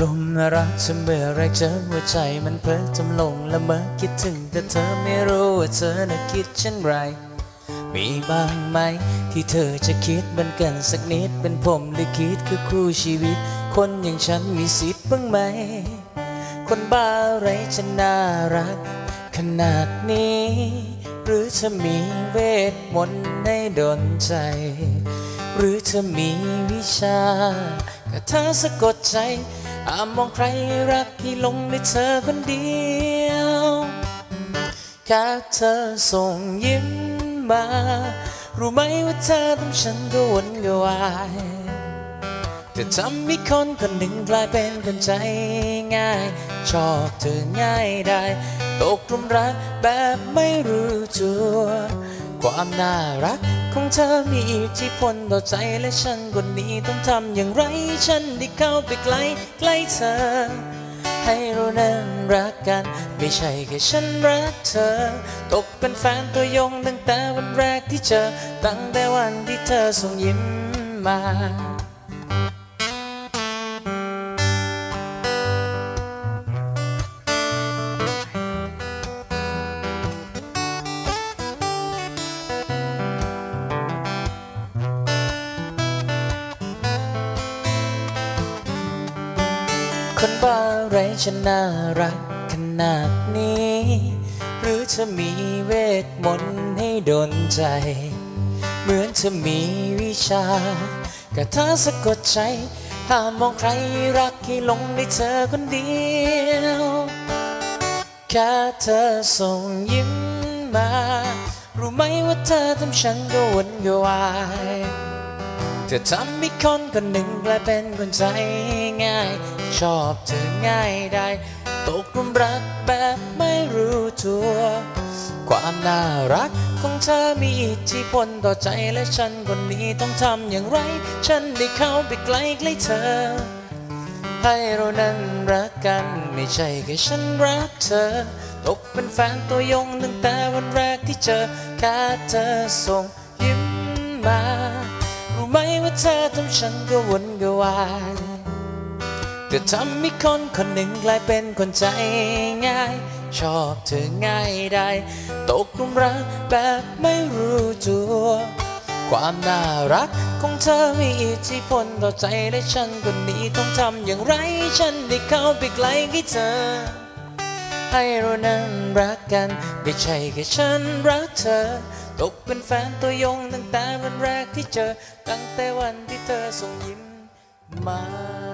ลมรักฉันเมื่อแรกเจอหัวใจมันเพลิดจำลงละเมอคิดถึงแต่เธอไม่รู้ว่าเธอน่ะคิดเช่นไร มีบ้างไหมที่เธอจะคิดเหมือนกันสักนิดเป็นผมหรือคิดคือคู่ชีวิต คนอย่างฉันมีสิทธิ์บ้างไหม คนบ้าไรจะน่ารัก ขนาดนี้ หรือเธอมีเวทมนต์ในดนใจ หรือเธอมีวิชากระทาสะกดใจ อามมองใครรักให้หลงในเธอคนเดียว แค่เธอส่งยิ้มมา รู้ไหมว่าเธอทำฉันก็วนกวายแต่ทำให้คนคนหนึ่งกลายเป็นคนใจง่าย ชอบเธอง่ายได้ ตกหลุมรักแบบไม่รู้ตัว ความน่ารักของเธอมีอิทธิพลต่อใจและฉันคนนี้ต้องทำอย่างไร ฉันได้เข้าไปใกล้ใกล้เธอ ให้เรานั้นรักกัน ไม่ใช่แค่ฉันรักเธอ ตกเป็นแฟนตัวยงตั้งแต่วันแรกที่เจอ ตั้งแต่วันที่เธอส่งยิ้มมา คนบ้าไรฉันน่ารักขนาดนี้ หรือเธอมีเวทมนต์ให้ดนใจ เหมือนเธอมีวิชากระทาสะกดใจห้ามมองใครรักให้หลงในเธอคนเดียวแค่เธอส่งยิ้มมา รู้ไหมว่าเธอทำฉันก็วนกวายเธอทำให้คนคนหนึ่งกลายเป็นคนใจง่าย ชอบเธอง่ายได้ตกหลุมรักแบบไม่รู้ตัว ความน่ารักของเธอมีอิทธิพลต่อใจและฉันคนนี้ต้องทำอย่างไร ฉันได้เข้าไปใกล้ใกล้เธอ ให้เรานั้นรักกันไม่ใช่แค่ฉันรักเธอ ตกเป็นแฟนตัวยงตั้งแต่วันแรกที่เจอแค่เธอส่งยิ้มมา รู้ไหมว่าเธอทำฉันก็วนกวาย เธอทำให้คนคนหนึ่งกลายเป็นคนใจง่าย ชอบเธอง่ายได้ตกลุมรักแบบไม่รู้ตัว ความน่ารักของเธอมีอิทธิพลต่อใจและฉันคนนี้ต้องทำอย่างไร ฉันได้เข้าไปใกลใกล้เธอ ให้เรานั้นรักกัน ไม่ใช่แค่ฉันรักเธอ ตกเป็นแฟนตัวยงตั้งแต่วันแรกที่เจอ ตั้งแต่วันที่เธอส่งยิ้มมา